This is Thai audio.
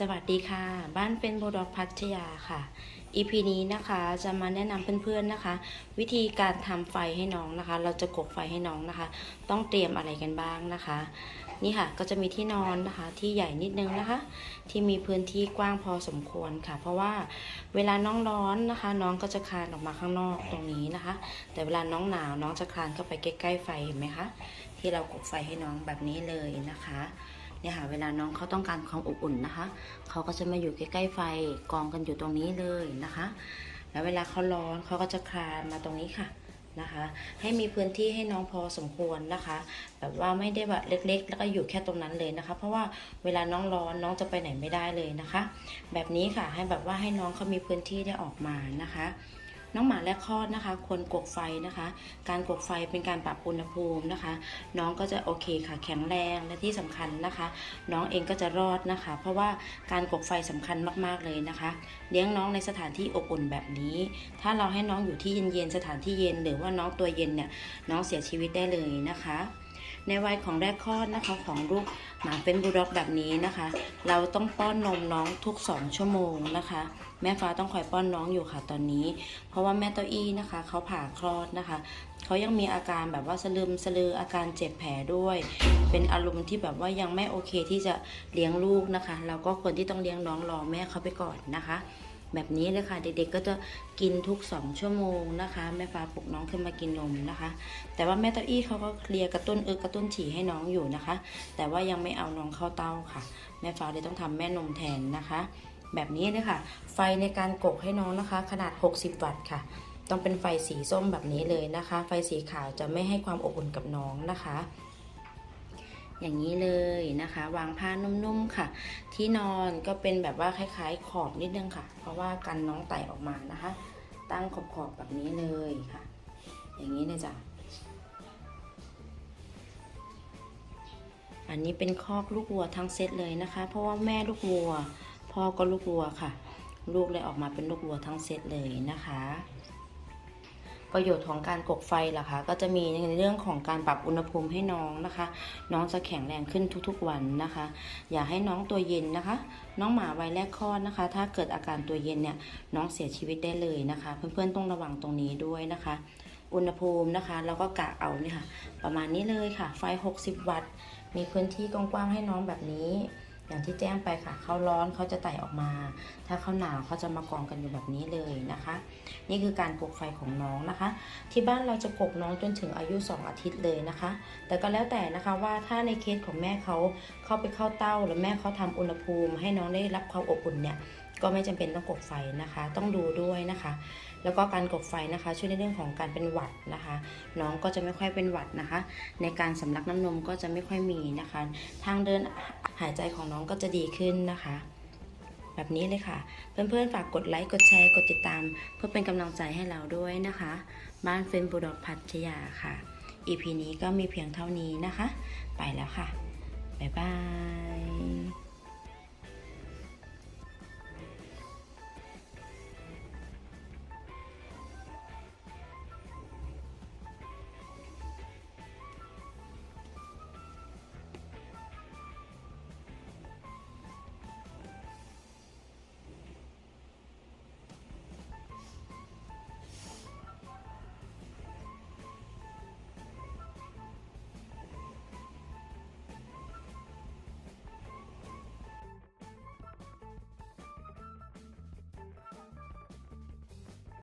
สวัสดีค่ะ บ้านเป็นโบดอกพัทยาค่ะ EP นี้นะคะจะมาแนะนำเพื่อนๆนะคะ วิธีการทำไฟให้น้องนะคะ เราจะกบไฟให้น้องนะคะ ต้องเตรียมอะไรกันบ้างนะคะ นี่ค่ะก็จะมีที่นอนนะคะ ที่ใหญ่นิดนึงนะคะ ที่มีพื้นที่กว้างพอสมควรค่ะ เพราะว่าเวลาน้องร้อนนะคะ น้องก็จะคลานออกมาข้างนอกตรงนี้นะคะ แต่เวลาน้องหนาวน้องจะคลานเข้าไปใกล้ๆไฟเห็นไหมคะที่เรากบไฟให้น้องแบบนี้เลยนะคะ เนี่ยค่ะเวลาน้องเขาต้องการความอบอุ่นนะคะเขาก็จะมาอยู่ใกล้ๆไฟกองกันอยู่ตรงนี้เลยนะคะ แล้วเวลาเขาร้อนเขาก็จะคลานมาตรงนี้ค่ะนะคะ ให้มีพื้นที่ให้น้องพอสมควรนะคะ แบบว่าไม่ได้แบบเล็ก ๆ แล้วก็อยู่แค่ตรงนั้นเลยนะคะ เพราะว่าเวลาน้องร้อนน้องจะไปไหนไม่ได้เลยนะคะ แบบนี้ค่ะให้แบบว่าให้น้องเขามีพื้นที่ได้ออกมานะคะ น้องหมาแรกคลอดนะคะ ควรกกไฟนะคะ การกกไฟเป็นการปรับอุณหภูมินะคะ น้องก็จะโอเคค่ะแข็งแรงและที่สำคัญนะคะ น้องเองก็จะรอดนะคะ เพราะว่าการกกไฟสำคัญมากๆเลยนะคะ เลี้ยงน้องในสถานที่อบอุ่นแบบนี้ ถ้าเราให้น้องอยู่ที่เย็นๆสถานที่เย็น หรือว่าน้องตัวเย็นเนี่ยน้องเสียชีวิตได้เลยนะคะ ในวัยของแรกคลอดนะคะของลูกหมาเป็นบูลด็อกแบบนี้นะคะ เราต้องป้อนนมน้องทุก 2 ชั่วโมงนะคะ แม่ฟ้าต้องคอยป้อนน้องอยู่ค่ะตอนนี้ เพราะว่าแม่เต้าอี้นะคะเขาผ่าคลอดนะคะเขายังมีอาการแบบว่าสลืมสลืออาการเจ็บแผลด้วย เป็นอารมณ์ที่แบบว่ายังไม่โอเคที่จะเลี้ยงลูกนะคะ เราก็ควรที่ต้องเลี้ยงน้องรอแม่เขาไปก่อนนะคะ แบบนี้เลยค่ะ เด็กๆก็จะกินทุก 2 ชั่วโมงนะคะ แม่ฟ้าปลุกน้องขึ้นมากินนมนะคะ แต่ว่าแม่เต้าอี้เขาก็เคลียร์กระตุ้นเออกระตุ้นฉี่ให้น้องอยู่นะคะ แต่ว่ายังไม่เอาน้องเข้าเต้าค่ะ แม่ฟ้าเลยต้องทำแม่นมแทนนะคะ แบบนี้เลยค่ะ ไฟในการกกให้น้องนะคะ ขนาด 60 วัตต์ค่ะต้องเป็นไฟสีส้มแบบนี้เลยนะคะ ไฟสีขาวจะไม่ให้ความอบอุ่นกับน้องนะคะ อย่างนี้เลยนะคะ วางผ้านุ่มๆค่ะ ที่นอนก็เป็นแบบว่าคล้ายๆขอบนิดนึงค่ะ เพราะว่ากันน้องไต่ออกมานะคะ ตั้งขอบๆแบบนี้เลยค่ะ อย่างนี้เลยจ้ะอันนี้เป็นคอกลูกวัวทั้งเซตเลยนะคะ เพราะว่าแม่ลูกวัว พ่อก็ลูกวัวค่ะ ลูกเลยออกมาเป็นลูกวัวทั้งเซตเลยนะคะ ประโยชน์ของการกกไฟล่ะคะ ก็จะมีในเรื่องของการปรับอุณหภูมิให้น้องนะคะ น้องจะแข็งแรงขึ้นทุกๆวันนะคะ อย่าให้น้องตัวเย็นนะคะ น้องหมาวัยแรกคลอดนะคะ ถ้าเกิดอาการตัวเย็นเนี่ยน้องเสียชีวิตได้เลยนะคะ เพื่อนๆต้องระวังตรงนี้ด้วยนะคะ อุณหภูมินะคะแล้วก็กะเอาเนี่ยค่ะ ประมาณนี้เลยค่ะ ไฟ 60 วัตต์ มีพื้นที่กว้างๆให้น้องแบบนี้ อย่างที่แจ้งไปค่ะเขาร้อนเขาจะไต่ออกมา ถ้าเขาหนาวเขาจะมากองกันอยู่แบบนี้เลยนะคะ นี่คือการกกไฟของน้องนะคะ ที่บ้านเราจะกกน้องจนถึงอายุ 2 อาทิตย์เลยนะคะ แต่ก็แล้วแต่นะคะว่าถ้าในเคสของแม่เขาเข้าไปเข้าเต้า แล้วแม่เขาทำอุณหภูมิ ให้น้องได้รับความอบอุ่นเนี่ยก็ไม่จำเป็นต้องกกไฟนะคะ ต้องดูด้วยนะคะ แล้วก็การกกไฟนะคะ ช่วยในเรื่องของการเป็นหวัดนะคะ น้องก็จะไม่ค่อยเป็นหวัดนะคะ ในการสำลักน้ำนมก็จะไม่ค่อยมีนะคะ ทางเดินหายใจของน้องก็จะดีขึ้นนะคะ แบบนี้เลยค่ะ เพื่อนๆฝากกดไลค์กดแชร์กดติดตาม เพื่อเป็นกำลังใจให้เราด้วยนะคะ บ้านเฟนบูดอกพัทยาค่ะ EP นี้ก็มีเพียงเท่านี้นะคะ ไปแล้วค่ะ บ๊ายบาย